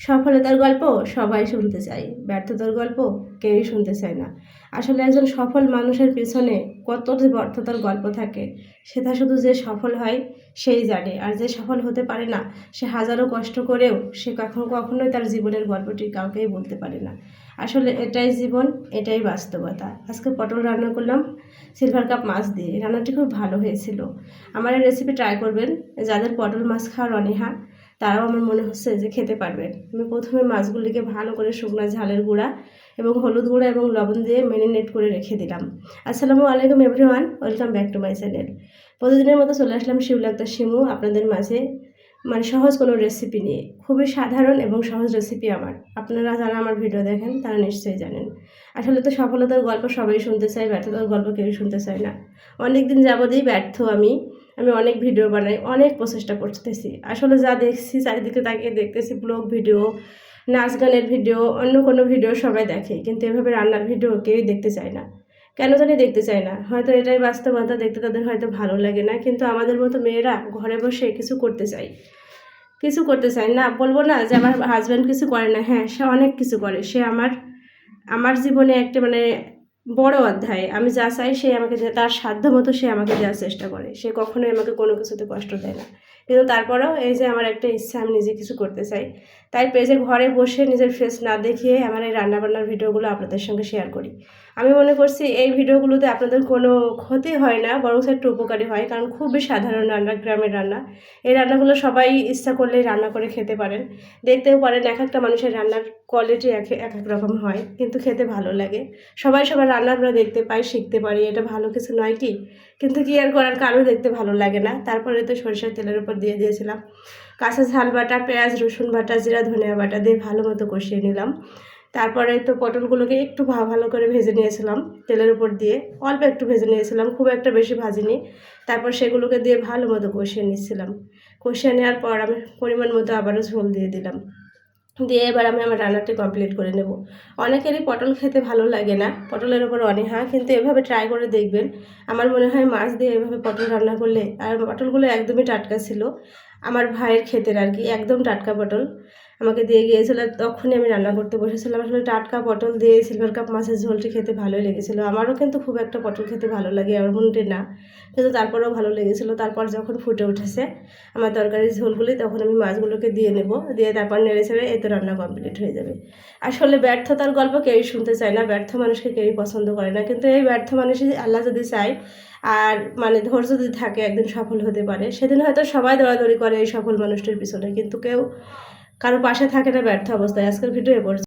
সফলতার গল্প সবাই শুনতে চায়, ব্যর্থতার গল্প কেউই শুনতে চায় না। আসলে একজন সফল মানুষের পেছনে কত যে ব্যর্থতার গল্প থাকে, সেটা শুধু যে সফল হয় সেই জানে, আর যে সফল হতে পারে না, সে হাজারো কষ্ট করেও সে কখনো কখনোই তার জীবনের গল্পটি কাউকেই বলতে পারে না। আসলে এটাই জীবন, এটাই বাস্তবতা। আজকে পটল রান্না করলাম, সিলভার কাপ মাছ দিয়ে। রান্নাটি খুব ভালো হয়েছিল। আমার এই রেসিপি ট্রাই করবেন, যাদের পটল মাছ খাওয়ার অনীহা তারাও আমার মনে হচ্ছে যে খেতে পারবেন আমি প্রথমে মাছগুলিকে ভালো করে শুকনো ঝালের গুঁড়া এবং হলুদ গুঁড়া এবং লবণ দিয়ে ম্যারিনেট করে রেখে দিলাম। আসসালামু আলাইকুম everyone, welcome back to my channel. প্রতিদিনের মতো চলে আসলাম শিবলাক্তা শিমু আপনাদের মাঝে। মানে সহজ কোনো রেসিপি নিয়ে। খুবই সাধারণ এবং সহজ রেসিপি আমার। আপনারা যারা আমার ভিডিও দেখেন, তারা নিশ্চয়ই জানেন। আসলে তো সফলতার গল্প সবাই শুনতে চায়, ব্যর্থতার গল্প কেউ শুনতে চায় না। অনেক দিন যাবতেই ব্যর্থ আমি। আমি অনেক ভিডিও বানাই, অনেক প্রচেষ্টা করতেছি। আসলে যা দেখছি, চারিদিকে তাকিয়ে দেখতেছি, ব্লগ ভিডিও, নাচ গানের ভিডিও, অন্য কোনো ভিডিও সবাই দেখে, কিন্তু এভাবে রান্নার ভিডিও কেউই দেখতে চায় না। কেন জানি দেখতে চায় না। হয়তো এটাই বাস্তবতা, দেখতে তাদের হয়তো ভালো লাগে না, কিন্তু আমাদের মতো মেয়েরা ঘরে বসে কিছু করতে চাই কিছু করতে চাই না, বলব না যে আমার হাজব্যান্ড কিছু করে না। হ্যাঁ সে অনেক কিছু করে। সে আমার আমার জীবনে একটা মানে বড় অধ্যায়। আমি যা চাই সে আমাকে তার সাধ্য মতো সে আমাকে দেওয়ার চেষ্টা করে। সে কখনোই আমাকে কোনো কিছুতে কষ্ট দেয় না। কিন্তু তারপরেও এই যে আমার একটা ইচ্ছা, আমি নিজে কিছু করতে চাই। তাই পেজে ঘরে বসে নিজের ফেস না দেখিয়ে আমার এই রান্নাবান্নার ভিডিওগুলো আপনাদের সঙ্গে শেয়ার করি। আমি মনে করছি এই ভিডিওগুলোতে আপনাদের কোনো ক্ষতি হয় না, বরং একটু উপকারী হয়, কারণ খুবই সাধারণ রান্না, গ্রামের রান্না। এই রান্নাগুলো সবাই ইচ্ছা করলেই রান্না করে খেতে পারেন। দেখতেও পারেন এক একটা মানুষের রান্নার কোয়ালিটি এক এক এক রকম হয়, কিন্তু খেতে ভালো লাগে। সবাই সবার রান্না আমরা দেখতে পাই, শিখতে পারি, এটা ভালো কিছু নয় কি? কিন্তু কি আর করার, কারও দেখতে ভালো লাগে না। তারপরে তো সরিষার তেলের উপর দিয়ে দিয়েছিলাম। কাঁচা ঝাল বাটা, পেঁয়াজ, রসুন বাটা, জিরা, ধনিয়া বাটা দিয়ে ভালো মতো কষিয়ে নিলাম। তারপরে তো পটলগুলোকে একটু ভালো করে ভেজে নিয়েছিলাম, তেলের উপর দিয়ে। অল্প একটু ভেজে নিয়েছিলাম, খুব একটা বেশি ভাজিনি। তারপর সেগুলোকে দিয়ে ভালো মতো কষিয়ে নিচ্ছিলাম কষিয়ে নেওয়ার পর আমি পরিমাণ মতো আবারও ঝোল দিয়ে দিলাম। দিয়ে এবার আমি আমার রান্নাটি কমপ্লিট করে নেব। অনেকেরই পটল খেতে ভালো লাগে না, পটলের ওপর অনীহা, কিন্তু এভাবে ট্রাই করে দেখবেন। আমার মনে হয় মাছ দিয়ে এভাবে পটল রান্না করলে, আর পটলগুলো একদমই টাটকা ছিল। আমার ভাইয়ের ক্ষেতের আর কি, একদম টাটকা পটল। আমাকে দিয়ে গিয়েছিল, তখনই আমি রান্না করতে বসেছিলাম। আসলে টাটকা পটল দিয়ে সিলভার কাপ মাছের ঝোলটি খেতে ভালোই লেগেছিলো। আমারও কিন্তু খুব একটা পটল খেতে ভালো লাগে এমনটি না। কিন্তু তারপরেও ভালো লেগেছিলো। তারপর যখন ফুটে উঠেছে আমার তরকারির ঝোলগুলি, তখন আমি মাছগুলোকে দিয়ে নেব। দিয়ে তারপর নেড়ে ছেড়ে এই তো রান্না কমপ্লিট হয়ে যাবে। আসলে ব্যর্থতার গল্প কেউই শুনতে চায় না, ব্যর্থ মানুষকে কেউই পছন্দ করে না। কিন্তু এই ব্যর্থ মানুষই আল্লাহ যদি চায়, আর মানে ধৈর্য যদি থাকে, একদিন সফল হতে পারে, সেদিন হয়তো সবাই দৌড়াদৌড়ি করে এই সফল মানুষটির পিছনে। কিন্তু কেউ কারও পাশে থাকে না ব্যর্থ অবস্থায়। আজকের ভিডিও এ